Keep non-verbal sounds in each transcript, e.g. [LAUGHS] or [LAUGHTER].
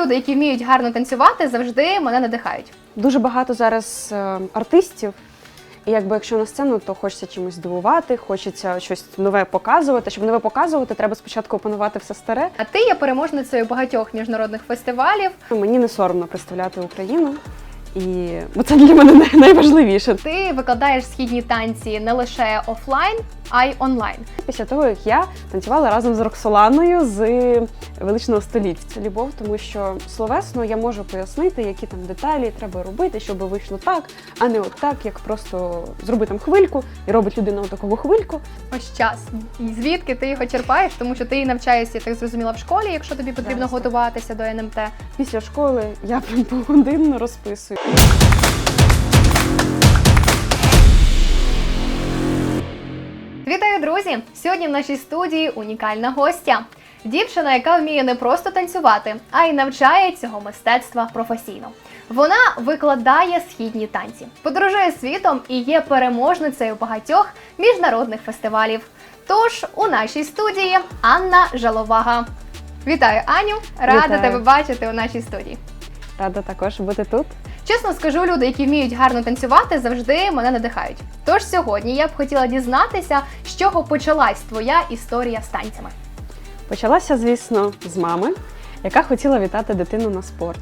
Люди, які вміють гарно танцювати, завжди мене надихають. Дуже багато зараз е, артистів. І якби якщо на сцену, то хочеться чимось здивувати, хочеться щось нове показувати. Щоб нове показувати, треба спочатку опанувати все старе. А ти є переможницею багатьох міжнародних фестивалів. Мені не соромно представляти Україну, і бо це для мене найважливіше. Ти викладаєш східні танці не лише офлайн, а й онлайн. Після того, як я танцювала разом з Роксоланою з величного століття. Це любов, тому що словесно я можу пояснити, які там деталі треба робити, щоб вийшло так, а не от так, як просто зроби там хвильку і робить людина таку хвильку. Ось час. І звідки ти його черпаєш? Тому що ти навчаєшся, так зрозуміла, в школі, якщо тобі потрібно Зараз готуватися до НМТ. Після школи я прям [LAUGHS] погодинно розписую. Вітаю, друзі! Сьогодні в нашій студії унікальна гостя. Дівчина, яка вміє не просто танцювати, а й навчає цього мистецтва професійно. Вона викладає східні танці, подорожує світом і є переможницею багатьох міжнародних фестивалів. Тож у нашій студії Анна Жаловага. Вітаю, Аню! Рада Вітаю. тебе бачити у нашій студії. Рада також бути тут. Чесно скажу, люди, які вміють гарно танцювати, завжди мене надихають. Тож сьогодні я б хотіла дізнатися, з чого почалась твоя історія з танцями. Почалася, звісно, з мами, яка хотіла вітати дитину на спорт.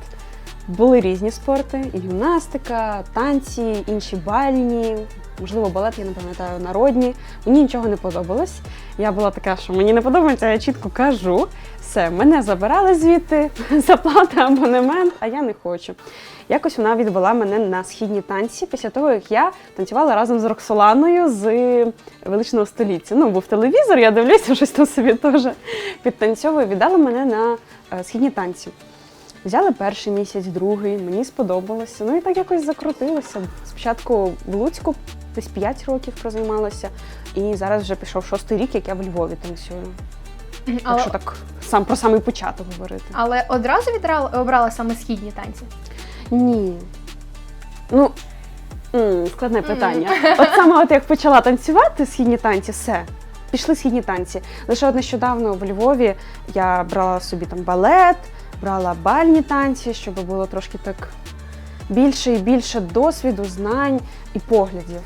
Були різні спорти: гімнастика, танці, інші бальні, можливо, балет, я не пам'ятаю, народні. Мені нічого не подобалось. Я була така, що мені не подобається, я чітко кажу. Все, мене забирали звідти, [LAUGHS] заплати абонемент, а я не хочу. Якось вона відвела мене на східні танці після того, як я танцювала разом з Роксоланою з величного століття. Ну, був телевізор, я дивлюся, щось там собі теж підтанцьовую. Віддала мене на е, східні танці. Взяли перший місяць, другий, мені сподобалося. Ну і так якось закрутилося. Спочатку в Луцьку десь 5 років прозаймалася, і зараз вже пішов шостий рік, як я в Львові танцюю. Але, Якщо так сам про самий початок говорити. але одразу відрала, обрала саме східні танці. Ні. Ну, складне питання. От саме от як почала танцювати східні танці, все. Пішли східні танці. Лише от нещодавно в Львові я брала собі там балет, брала бальні танці, щоб було трошки так більше і більше досвіду, знань і поглядів.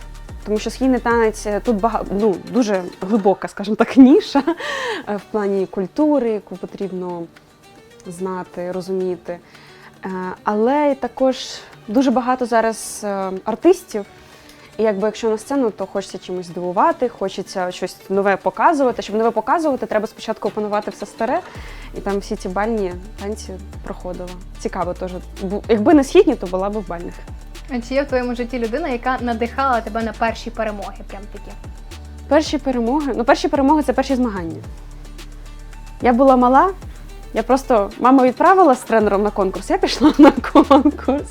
Тому що східний танець е, тут бага... ну, дуже глибока, скажімо так, [LAUGHS] ніша е, в плані культури, яку потрібно знати, розуміти. Е, Але також дуже багато зараз артистів. І якби якщо на сцену, то хочеться чимось здивувати, хочеться щось нове показувати. Щоб нове показувати, треба спочатку опанувати все старе. І там всі ці бальні танці проходила. Цікаво теж. Якби не східні, то була б в бальних. А Чи є в твоєму житті людина, яка надихала тебе на перші перемоги? Прям такі? Перші перемоги. Ну, перші перемоги це перші змагання. Я була мала, я просто мама відправила з тренером на конкурс, я пішла [LAUGHS] на конкурс.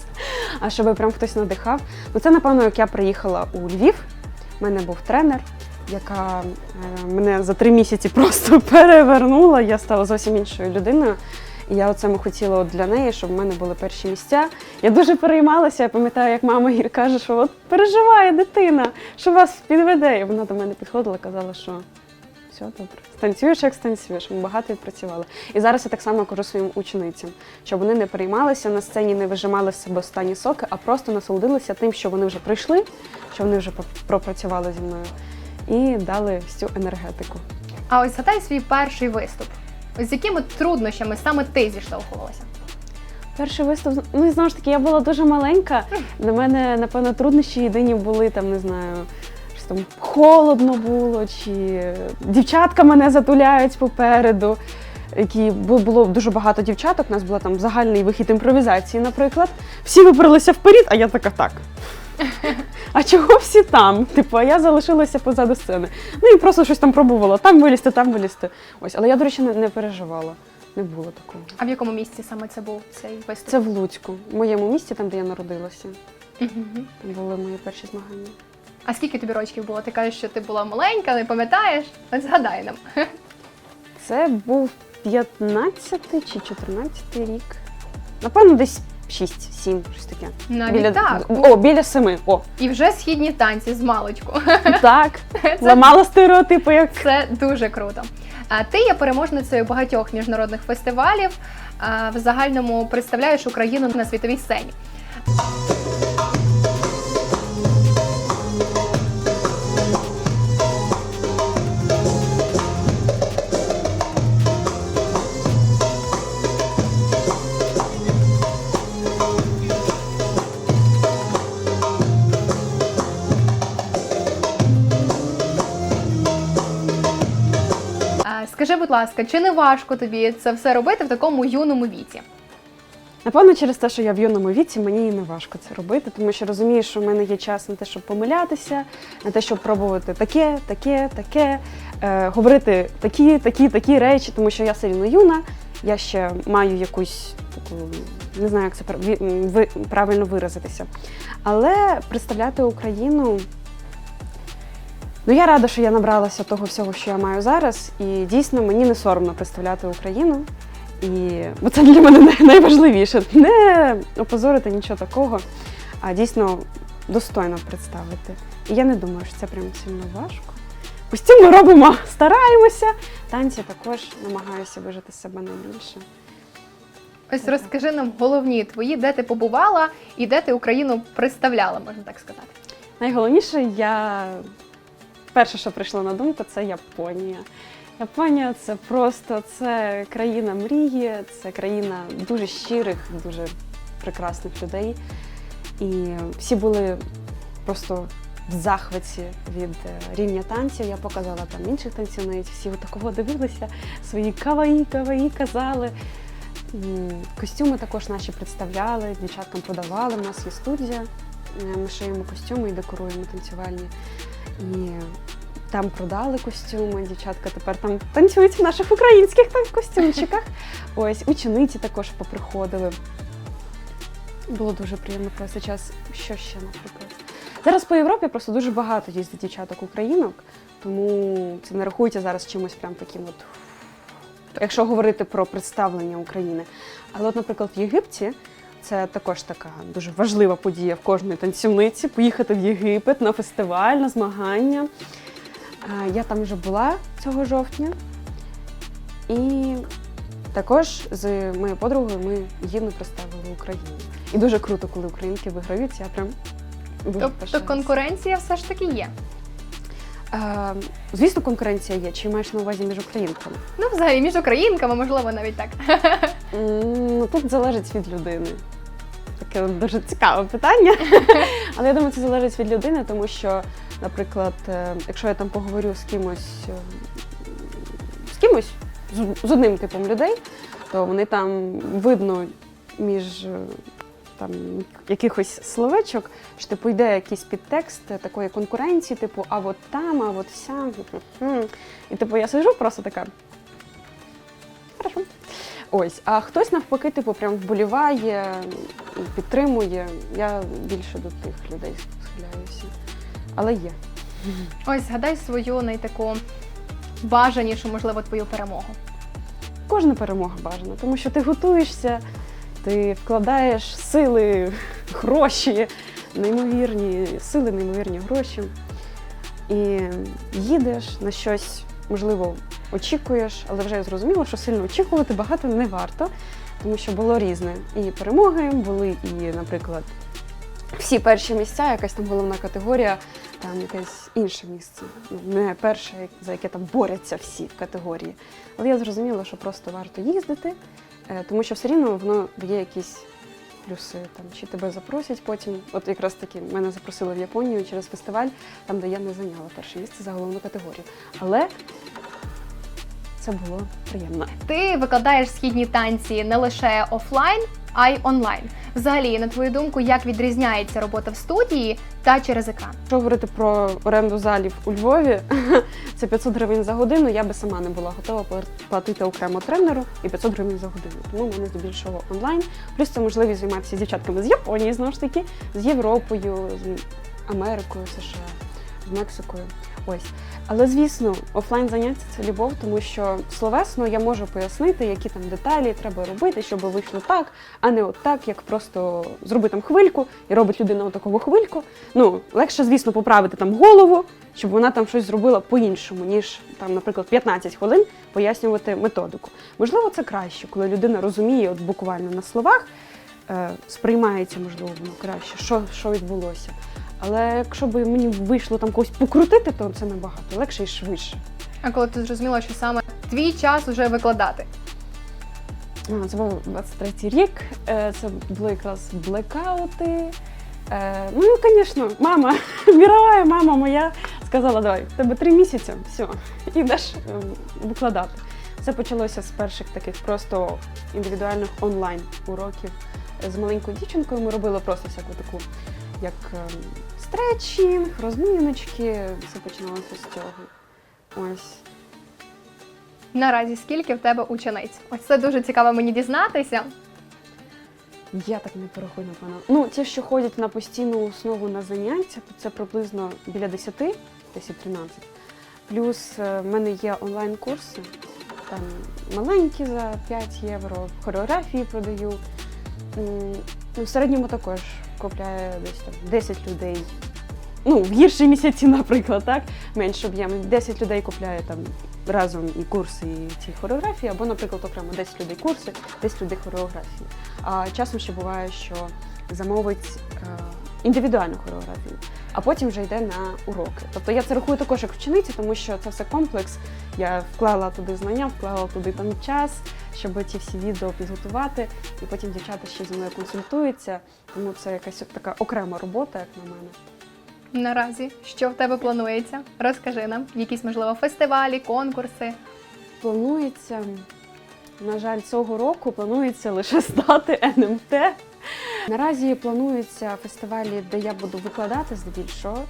А щоб прям хтось надихав. Ну це, напевно, як я приїхала у Львів. У мене був тренер, яка е, мене за три місяці [LAUGHS] просто перевернула. Я стала зовсім іншою людиною. І я оце хотіла от для неї, щоб в мене були перші місця. Я дуже переймалася. Я пам'ятаю, як мама їй каже, що от переживає дитина, що вас підведе. І вона до мене підходила, казала, що все добре. Станцюєш, як станцюєш. Ми багато відпрацювали. І зараз я так само кажу своїм ученицям, щоб вони не переймалися на сцені, не вижимали з себе останні соки, а просто насолодилися тим, що вони вже прийшли, що вони вже пропрацювали зі мною, і дали всю енергетику. А ось згадай свій перший виступ. Ось з якими труднощами саме ти зіштовхувалася? Перший виступ, ну і знову ж таки, я була дуже маленька. Для мене, напевно, труднощі єдині були там, не знаю, там холодно було, чи дівчатка мене затуляють попереду. Які було дуже багато дівчаток, у нас був там загальний вихід імпровізації, наприклад. Всі вибралися вперед, а я така так. [LAUGHS] А чого всі там? Типу, а я залишилася позаду сцени. Ну і просто щось там пробувала, там вилізти, там вилізти. Ось, але я, до речі, не, не переживала. Не було такого. А в якому місці саме це був цей виступ? Це в Луцьку, в моєму місті, там, де я народилася. Там були мої перші змагання. А скільки тобі років було? Ти кажеш, що ти була маленька, не пам'ятаєш? От згадай нам. [LAUGHS] Це був 15 чи 14 рік. Напевно, десь 6-7, щось таке. Навіть біля, так. О, біля 7. О, І вже східні танці з маличку. [LAUGHS] так. [LAUGHS] Це, Ламала стереотипи, як це дуже круто. А ти є переможницею багатьох міжнародних фестивалів. а, В загальному представляєш Україну на світовій сцені. Скажи, будь ласка, чи не важко тобі це все робити в такому юному віці? Напевно, через те, що я в юному віці, мені і не важко це робити, тому що розумію, що в мене є час на те, щоб помилятися, на те, щоб пробувати таке, таке, таке, е, говорити такі, такі, такі речі, тому що я рівно юна, я ще маю якусь таку, не знаю, як це правильно виразитися. Але представляти Україну. Ну, я рада, що я набралася того всього, що я маю зараз, і дійсно мені не соромно представляти Україну. І бо це для мене найважливіше. Не опозорити нічого такого, а дійсно достойно представити. І я не думаю, що це прям сильно важко. Костюми робимо, стараємося. Танці також намагаюся вижити себе найбільше. Ось розкажи нам головні твої, де ти побувала і де ти Україну представляла, можна так сказати. Найголовніше, я перше, що прийшло на думку, це Японія. Японія це просто це країна мрії, це країна дуже щирих, дуже прекрасних людей. І всі були просто в захваті від е, рівня танців. Я показала там інших танцівниць, всі такого дивилися, свої каваї, каваї казали. Костюми також наші представляли, дівчаткам продавали. У нас є студія. Е, Ми шиємо костюми і декоруємо танцювальні. І там продали костюми, дівчатка тепер там танцюють в наших українських там костюмчиках. [LAUGHS] Ось учениці також поприходили. Було дуже приємно провести час. Що ще, наприклад? Зараз по Європі просто дуже багато їздить дівчаток українок, тому це не рахується зараз чимось прям таким от. Якщо говорити про представлення України. Але, от, наприклад, в Єгипті це також така дуже важлива подія в кожної танцівниці поїхати в Єгипет на фестиваль, на змагання. Я там вже була цього жовтня. І також з моєю подругою ми гідно представили Україну. І дуже круто, коли українки виграють. Я прям дуже Тобто пишаюсь. конкуренція все ж таки є. Е, Звісно, конкуренція є. Чи маєш на увазі між українками? Ну, взагалі, між українками, можливо, навіть так. [LAUGHS] Ну, тут залежить від людини. Таке дуже цікаве питання. [LAUGHS] Але я думаю, це залежить від людини, тому що, наприклад, е, якщо я там поговорю з кимось, е, з кимось, з- з одним типом людей, то вони там видно між е, там якихось словечок, що типу йде якийсь підтекст такої конкуренції, типу, а от там, а от сям. І типу я сижу просто така. Хорошо. Ось, а хтось навпаки, типу, прям вболіває підтримує. Я більше до тих людей схиляюся. Але є. Ось згадай свою найтаку бажанішу, можливо, твою перемогу. Кожна перемога бажана, тому що ти готуєшся, ти вкладаєш сили, гроші, неймовірні сили, неймовірні гроші. І їдеш на щось, можливо, очікуєш, але вже я зрозуміла, що сильно очікувати багато не варто, тому що було різне. І перемоги були, і, наприклад, всі перші місця, якась там головна категорія, там якесь інше місце. Ну, Не перше, за яке там борються всі категорії. Але я зрозуміла, що просто варто їздити, е, тому що все рівно воно дає якісь плюси. Там, чи тебе запросять потім. От якраз таки мене запросили в Японію через фестиваль, там, де я не зайняла перше місце за головну категорію. Але це було приємно. Ти викладаєш східні танці не лише офлайн, а й онлайн. Взагалі, на твою думку, як відрізняється робота в студії та через екран? Якщо говорити про оренду залів у Львові, [LAUGHS] це 500 гривень за годину. Я би сама не була готова платити окремо тренеру і 500 гривень за годину. Тому в мене здебільшого онлайн. Плюс це можливість займатися з дівчатками з Японії, знову ж таки, з Європою, з Америкою, США, з Мексикою. Ось. Але звісно, офлайн заняття це любов, тому що словесно я можу пояснити, які там деталі треба робити, щоб вийшло так, а не от так, як просто зроби там хвильку і робить людина отакову хвильку. Ну, легше, звісно, поправити там голову, щоб вона там щось зробила по-іншому, ніж там, наприклад, 15 хвилин пояснювати методику. Можливо, це краще, коли людина розуміє от буквально на словах, е, сприймається, можливо, воно краще, що, що відбулося. Але якщо б мені вийшло там когось покрутити, то це набагато легше і швидше. А коли ти зрозуміла, що саме твій час уже викладати? А, Це був 23-й рік, е, це були якраз блекаути. Е, Ну, і, звісно, мама, [LAUGHS] мірова мама моя сказала, давай, в тебе три місяці, все, ідеш е, викладати. Це почалося з перших таких просто індивідуальних онлайн уроків з маленькою дівчинкою. Ми робили просто всяку таку, як ем, стретчинг, розміночки. Все починалося з цього. Ось. Наразі скільки в тебе учениць? Ось це дуже цікаво мені дізнатися. Я так не порахую, напевно. Ну, ті, що ходять на постійну основу на заняття, то це приблизно біля 10, 10-13. Плюс е, в мене є онлайн-курси, там маленькі за 5 євро, хореографії продаю. Ну, в середньому також купляє десь там 10 людей. Ну, в гірші місяці, наприклад, так, менше об'єм. 10 людей купляє там разом і курси, і ці хореографії, або, наприклад, окремо 10 людей курси, 10 людей хореографії. А часом ще буває, що замовить е, індивідуальну хореографію, а потім вже йде на уроки. Тобто я це рахую також як вчениця, тому що це все комплекс. Я вклала туди знання, вклала туди там час, щоб ці всі відео підготувати, і потім дівчата ще зі мною консультуються. Тому це якась така окрема робота, як на мене. Наразі що в тебе планується? Розкажи нам, якісь можливо фестивалі, конкурси. Планується, на жаль, цього року планується лише стати НМТ. Наразі плануються фестивалі, де я буду викладати здебільшого,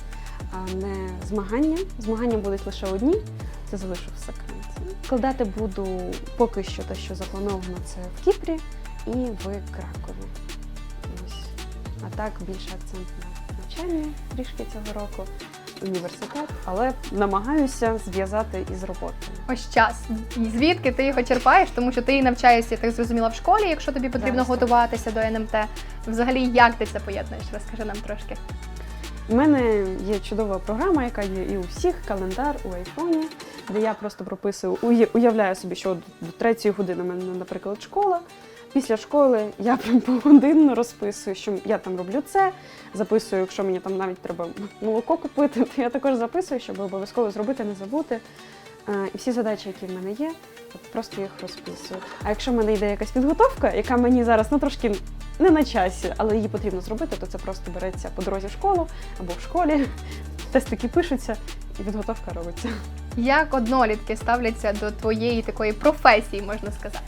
а не змагання. Змагання будуть лише одні, це залишу в секреті. Викладати буду поки що те, що заплановано, це в Кіпрі і в Кракові. Ось. А так більше акцент на навчання трішки цього року, університет, але намагаюся зв'язати із роботою. Ось час. І звідки ти його черпаєш, тому що ти і навчаєшся, я так зрозуміла, в школі, якщо тобі потрібно Зараз готуватися до НМТ. Взагалі, як ти це поєднуєш? Розкажи нам трошки. У мене є чудова програма, яка є і у всіх календар у айфоні, де я просто прописую, уя- уявляю собі, що до третьої години в мене, наприклад, школа. Після школи я прям погодинно розписую, що я там роблю це, записую, якщо мені там навіть треба молоко купити, то я також записую, щоб обов'язково зробити, не забути. Е, І всі задачі, які в мене є, просто їх розписую. А якщо в мене йде якась підготовка, яка мені зараз ну трошки не на часі, але її потрібно зробити, то це просто береться по дорозі в школу або в школі. Тестики пишуться і підготовка робиться. Як однолітки ставляться до твоєї такої професії, можна сказати?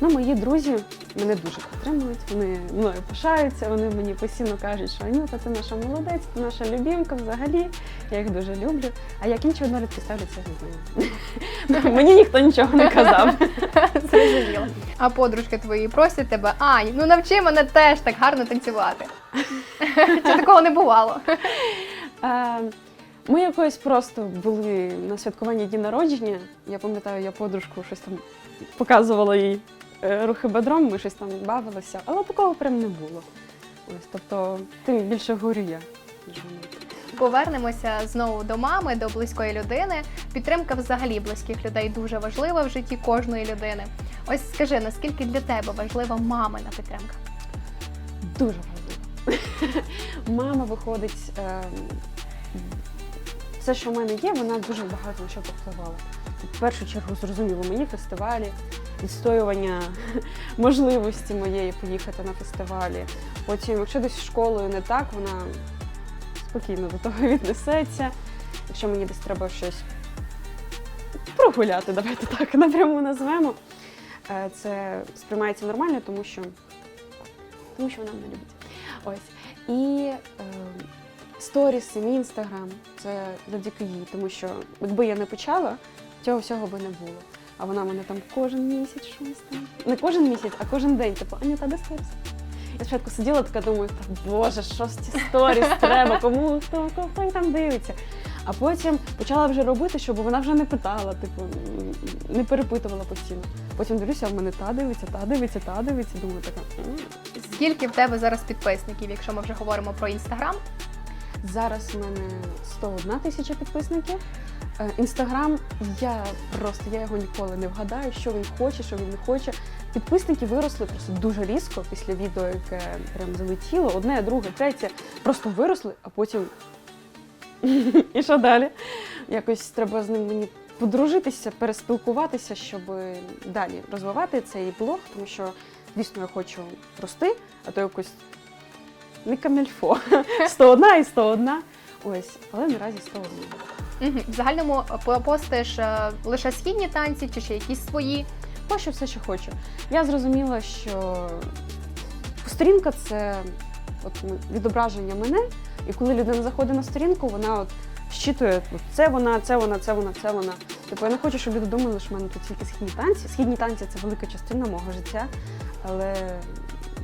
Ну, мої друзі мене дуже підтримують, вони мною пишаються, вони мені постійно кажуть, що Анюта, ти наша молодець, ти наша любімка взагалі. Я їх дуже люблю. А як інші однолітки ставляться, не знаю. [LAUGHS] Мені ніхто нічого не казав. [LAUGHS] Зрозуміло. А подружки твої просять тебе, Ань, ну навчи мене теж так гарно танцювати. Чи такого не бувало? Е, Ми якось просто були на святкуванні дні народження. Я пам'ятаю, я подружку щось там показувала їй рухи бедром, ми щось там бавилися, але такого прям не було. Ось, тобто, тим більше горю я. Повернемося знову до мами, до близької людини. Підтримка взагалі близьких людей дуже важлива в житті кожної людини. Ось скажи, наскільки для тебе важлива мамина підтримка? Дуже важливо. [LAUGHS] Мама виходить. ем, Все, що в мене є, вона дуже багато на що повпливала. В першу чергу зрозуміло мені фестивалі, відстоювання [LAUGHS] можливості моєї поїхати на фестивалі. Потім, якщо десь школою не так, вона спокійно до того [LAUGHS] віднесеться. Якщо мені десь треба щось прогуляти, давайте так [LAUGHS] напряму назвемо. е, Це сприймається нормально, тому що тому що вона мене любить. Ось. І е, сторіс, мій інстаграм це завдяки їй, тому що якби я не почала, цього всього би не було. А вона мене там кожен місяць щось там. Не кожен місяць, а кожен день. Типу, Анюта, де сторіс? Я спочатку сиділа така, думаю, так, боже, що з ці сторіс треба, кому хто, хто, хто там дивиться. А потім почала вже робити, щоб вона вже не питала, типу, не перепитувала постійно. Потім дивлюся, в мене та дивиться, та дивиться, та дивиться. Думаю, така. Скільки в тебе зараз підписників, якщо ми вже говоримо про інстаграм? Зараз у мене 101 тисяча підписників. Е, Інстаграм, я просто я його ніколи не вгадаю, що він хоче, що він не хоче. Підписники виросли просто дуже різко після відео, яке прям залетіло. Одне, друге, третє. Просто виросли, а потім. [LAUGHS] І що далі? Якось треба з ним мені подружитися, переспілкуватися, щоб далі розвивати цей блог, тому що, звісно, я хочу рости, а то якось не камельфо. [LAUGHS] 101 і 101. Ось, але наразі 101. Угу. В загальному по- постиш е, лише східні танці чи ще якісь свої. Пощу все, що хочу. Я зрозуміла, що сторінка це от відображення мене, і коли людина заходить на сторінку, вона от щитує от це вона, це вона, це вона, це вона. Типу, я не хочу, щоб люди думали, що в мене тут тільки східні танці. Східні танці це велика частина мого життя, але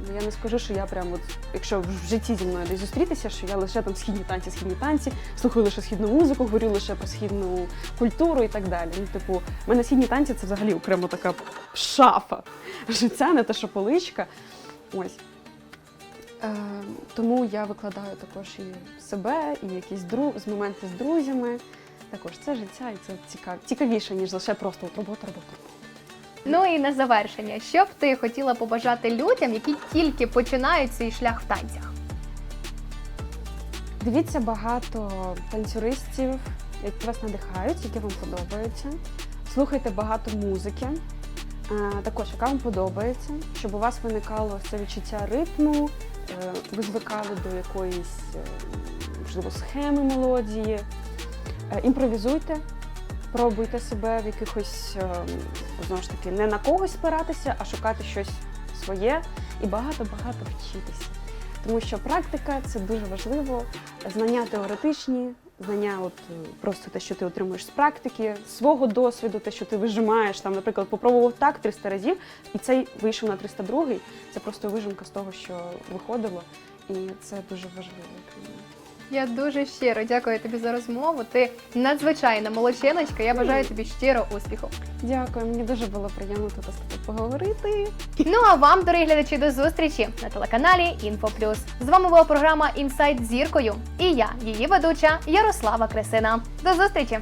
ну, я не скажу, що я прям от, якщо в житті зі мною десь зустрітися, що я лише там східні танці, східні танці, слухаю лише східну музику, говорю лише про східну культуру і так далі. Ну, типу, в мене східні танці це взагалі окремо така шафа життя, не те, що поличка. Ось. Е, тому я викладаю також і себе, і якісь дру... з моменти з друзями. Також це життя, і це цікав... цікавіше, ніж лише просто от робота, робота. Ну і на завершення, що б ти хотіла побажати людям, які тільки починають свій шлях в танцях? Дивіться багато танцюристів, які вас надихають, які вам подобаються. Слухайте багато музики, е, також яка вам подобається, щоб у вас виникало це відчуття ритму, е, ви звикали до якоїсь е, можливо схеми мелодії. Імпровізуйте, пробуйте себе в якихось е, знову ж таки не на когось спиратися, а шукати щось своє і багато-багато вчитися. Тому що практика це дуже важливо. Знання теоретичні, знання, от е, просто те, що ти отримуєш з практики, свого досвіду, те, що ти вижимаєш, там, наприклад, попробував так 300 разів, і цей вийшов на 302, це просто вижимка з того, що виходило, і це дуже важливо. Я дуже щиро дякую тобі за розмову. Ти надзвичайна молодчиночка. Я бажаю тобі щиро успіху. Дякую, мені дуже було приємно тут з тобою поговорити. Ну а вам, дорогі глядачі, до зустрічі на телеканалі Інфо Плюс. З вами була програма Інсайт зіркою і я, її ведуча Ярослава Кресина. До зустрічі!